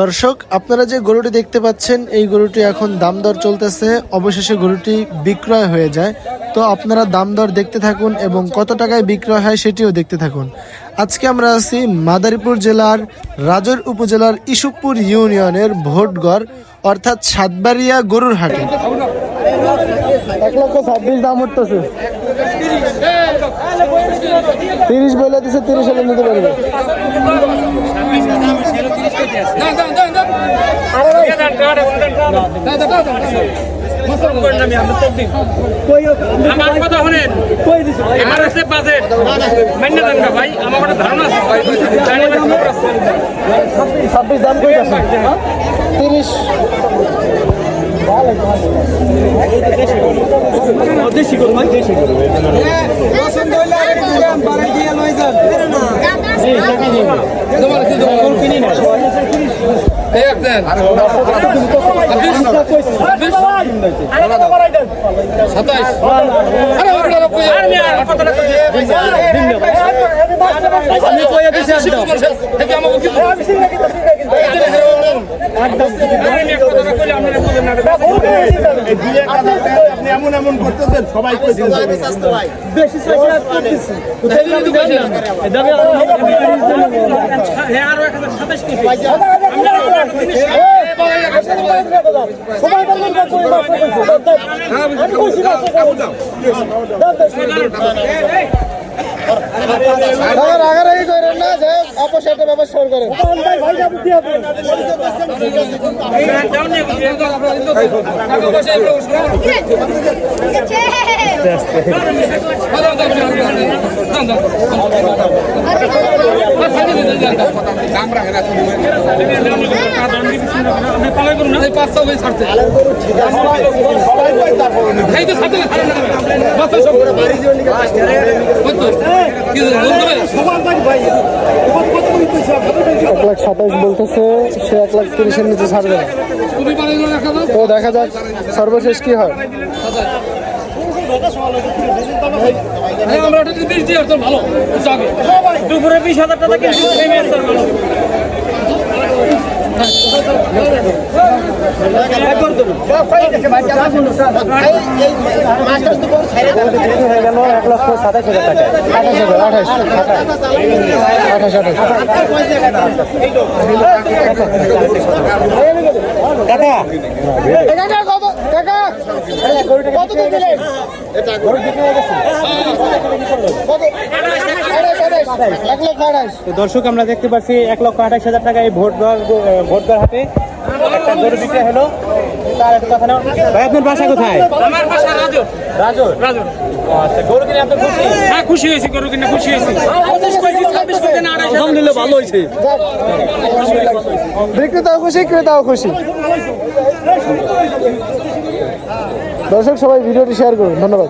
দর্শক, আপনারা যে গরুটি দেখতে পাচ্ছেন, এই গরুটি এখন দাম দর চলতেছে। অবশেষে গরুটি বিক্রয় হয়ে যায়। তো আপনারা দাম দর দেখতে থাকুন এবং কত টাকায় বিক্রয় হয় সেটিও দেখতে থাকুন। আজকে আমরা আছি মাদারীপুর জেলার রাজর উপজেলার ইসুপুর ইউনিয়নের ভোটগড়, অর্থাৎ সাতবাড়িয়া গরুর হাটে। লক্ষ ছাব্বিশ দাম উঠতেছে তিরিশ বলে দিছে তিরিশ হলে নিতে পারবে আমার কথা শুনেন আমার আছে বাজেট মান্য দেন না ভাই আমার একটা ধারণা আছে। ছাব্বিশ দাম কই আছে তিরিশ আর মিয়া, আর কথাটা কই দিন। আমি কইয়া দিছি একদম এই যে আমাকে কিছু- আরে মিয়া, কথাটা কইলে আপনারা বুঝেন না। আপনি এমন এমন করতেছেন সবাই কইছে রাগারাগি করেন না যে অপসারটা ব্যাপার সর করেন। ছাড়তে। এক লাখ সাতাইশ বলতেছে সে এক লাখ তিরিশের নিচে ছাড়বে না। তো দেখা যাক সর্বশেষ কি হয়। হ্যাঁ। দুপুরে বিশ হাজার টাকা কেজি দর্শক, আমরা দেখতে পাচ্ছি এক লক্ষ আঠাশ হাজার টাকা এই ভোট দেওয়ার ভোট দেওয়ার হাতে। একটা গরু বিক্রি হলো। তার একটা কথা না ভাই আপনার বাসা কোথায়? আমার বাসা রাজু রাজর? রাজু আচ্ছা গরু কিনে আপনার খুশি? হ্যাঁ খুশি হয়েছি গরু কিনে খুশি হয়েছি। আলহামদুলিল্লাহ ভালো হয়েছে। বিক্রেতাও খুশি ক্রেতাও খুশি। দর্শক সবাই ভিডিওটি শেয়ার করুন। ধন্যবাদ।